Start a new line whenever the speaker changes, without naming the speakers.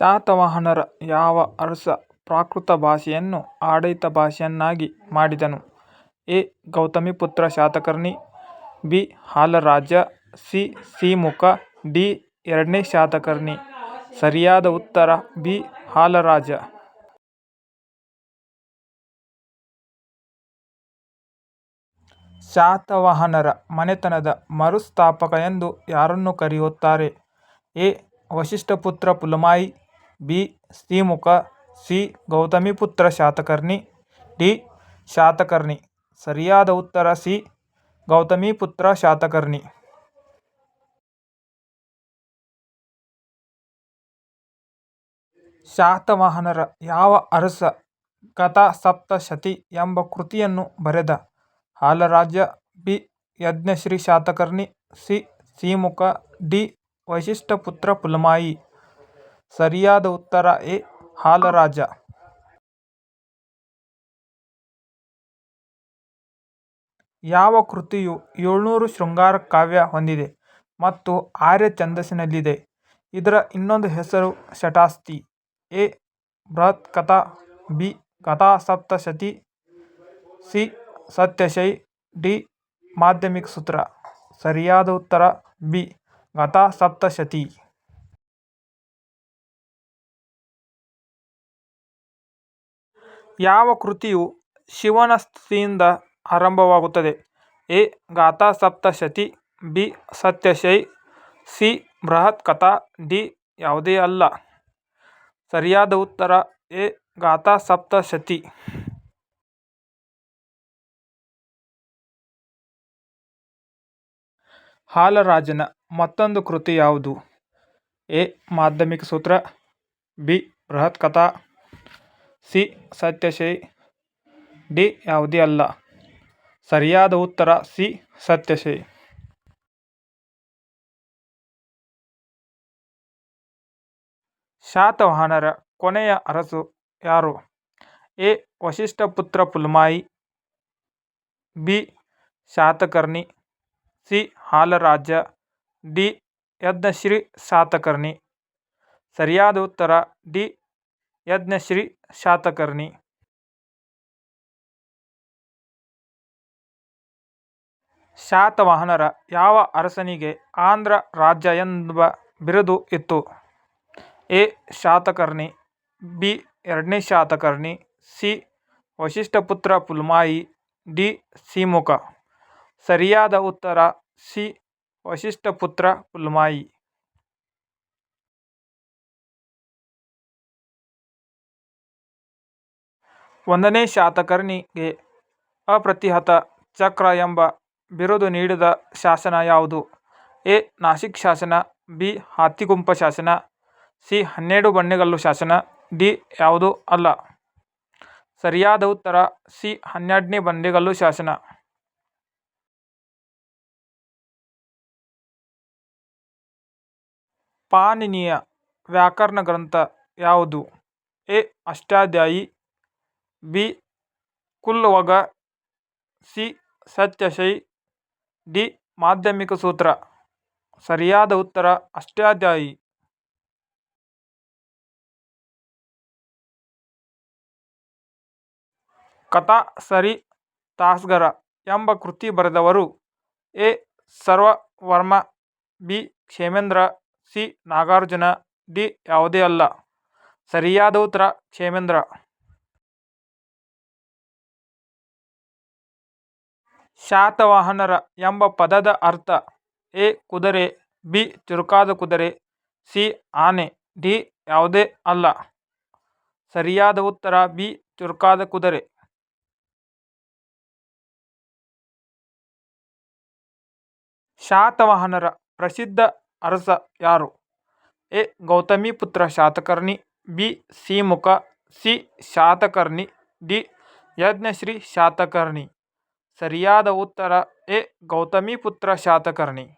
ಶಾತವಾಹನರ ಯಾವ ಅರಸ ಪ್ರಾಕೃತ ಭಾಷೆಯನ್ನು ಆಡಳಿತ ಭಾಷೆಯನ್ನಾಗಿ ಮಾಡಿದನು A. Gautamiputra Satakarni, B. Halaraja, C. Simukha, D. ಎರಡನೇ ಶಾತಕರ್ಣಿ ಸರಿಯಾದ ಉತ್ತರ ಬಿ. ಹಾಲರಾಜ. ಶಾತವಾಹನರ ಮನೆತನದ ಮರುಸ್ಥಾಪಕ ಎಂದು ಯಾರನ್ನು ಕರೆಯುತ್ತಾರೆ. A. Vashishthaputra Pulamayi B. Srimukha C. Gautamiputra Satakarni, D. Satakarni ಸರಿಯಾದ ಉತ್ತರ ಸಿ. ಗೌತಮಿಪುತ್ರ ಶಾತಕರ್ಣಿ. ಶಾತವಾಹನರ ಯಾವ ಅರಸ ಕಥಾ ಸಪ್ತಶತಿ ಎಂಬ ಕೃತಿಯನ್ನು ಬರೆದ. Halaraja B. Yajnashri Satakarni, C. Srimukha D. Vashishthaputra Pulamayi ಸರಿಯಾದ ಉತ್ತರ ಎ. ಹಾಲರಾಜ. ಯಾವ ಕೃತಿಯು ಏಳುನೂರು ಶೃಂಗಾರ ಕಾವ್ಯ ಹೊಂದಿದೆ ಮತ್ತು ಆರ್ಯ ಛಂದಸ್ಸಿನಲ್ಲಿದೆ. ಇದರ ಇನ್ನೊಂದು ಹೆಸರು ಶಟಾಸ್ತಿ A. Brihat Katha B. Gathasaptashati C. ಸತ್ಯಶೈ, D. Madhyamika Sutra ಸರಿಯಾದ ಉತ್ತರ ಬಿ. ಗಾಥಾಸಪ್ತಶತಿ. ಯಾವ ಕೃತಿಯು ಶಿವನ ಸ್ತುತಿಯಿಂದ ಆರಂಭವಾಗುತ್ತದೆ. ಎ. ಗಾಥಾಸಪ್ತಶತಿ ಬಿ. ಸತ್ಯಶೈ, ಸಿ. ಬೃಹತ್ಕಥಾ, ಡಿ. ಯಾವುದೇ ಅಲ್ಲ ಸರಿಯಾದ ಉತ್ತರ ಎ. ಗಾಥಾಸಪ್ತಶತಿ. ಹಾಲರಾಜನ ಮತ್ತೊಂದು ಕೃತಿ ಯಾವುದು. A. Madhyamika Sutra, B. Brihatkatha C. ಸತ್ಯಶೈ D. ಯಾವುದೇ ಅಲ್ಲ ಸರಿಯಾದ ಉತ್ತರ ಸಿ. ಸತ್ಯಶೈ ಶಾತವಾಹನರ ಕೊನೆಯ ಅರಸು ಯಾರು. A. Vashishtha Putra Pulamayi, B. Satakarni, C. Halaraja D. Yajnashri Satakarni ಸರಿಯಾದ ಉತ್ತರ ಡಿ. ಯಜ್ಞಶ್ರೀ ಶಾತಕರ್ಣಿ. ಶಾತವಾಹನರ ಯಾವ ಅರಸನಿಗೆ ಆಂಧ್ರ ರಾಜ್ಯ ಎಂಬ ಬಿರುದು ಇತ್ತು. ಎ. ಶಾತಕರ್ಣಿ, ಬಿ. ಎರಡನೇ ಶಾತಕರ್ಣಿ, ಸಿ. ವಶಿಷ್ಠಪುತ್ರ ಪುಲ್ಮಾಯಿ, ಡಿ. ಸಿಮುಖ ಸರಿಯಾದ ಉತ್ತರ ಸಿ. ವಶಿಷ್ಠಪುತ್ರ ಪುಲಮಾಯಿ. ಒಂದನೇ ಶಾತಕರ್ಣಿಗೆ ಅಪ್ರತಿಹತ ಚಕ್ರ ಎಂಬ ಬಿರುದು ನೀಡಿದ ಶಾಸನ ಯಾವುದು. ಎ. ನಾಸಿಕ್ ಶಾಸನ, ಬಿ. ಹಾತಿಗುಂಪ ಶಾಸನ, ಸಿ. ಹನ್ನೆರಡು ಬಂಡೆಗಲ್ಲು ಶಾಸನ, ಡಿ. ಯಾವುದು ಅಲ್ಲ ಸರಿಯಾದ ಉತ್ತರ ಸಿ. ಹನ್ನೆರಡನೇ ಬಂಡೆಗಲ್ಲು ಶಾಸನ. ಪಾಣಿನಿಯ ವ್ಯಾಕರಣ ಗ್ರಂಥ ಯಾವುದು. ಎ. ಅಷ್ಟಾಧ್ಯಾಯಿ ಬಿ. ಕುಲ್ವಗ ಸಿ. ಸತ್ಯಶೈ, ಡಿ. ಮಾಧ್ಯಮಿಕ ಸೂತ್ರ ಸರಿಯಾದ ಉತ್ತರ ಅಷ್ಟಾಧ್ಯಾಯಿ. ಕಥಾ ಸರಿ ತಾಸ್ಗರ ಎಂಬ ಕೃತಿ ಬರೆದವರು. A. Sarvavarma, B. Kshemendra, C. Nagarjuna, D. ಯಾವುದೇ ಅಲ್ಲ ಸರಿಯಾದ ಉತ್ತರ ಕ್ಷೇಮೇಂದ್ರ. ಶಾತವಾಹನರ ಎಂಬ ಪದದ ಅರ್ಥ. ಎ. ಕುದುರೆ, ಬಿ. ಚುರುಕಾದ ಕುದುರೆ, ಸಿ. ಆನೆ, ಡಿ. ಯಾವುದೇ ಅಲ್ಲ ಸರಿಯಾದ ಉತ್ತರ ಬಿ. ಚುರುಕಾದ ಕುದುರೆ. ಶಾತವಾಹನರ ಪ್ರಸಿದ್ಧ ಅರಸ ಯಾರು. A. Gautami Putra Satakarni, B. Simukha C. Satakarni, D. Yajnashri Satakarni ಸರಿಯಾದ ಉತ್ತರ ಎ. ಗೌತಮೀಪುತ್ರ ಶಾತಕರ್ಣಿ.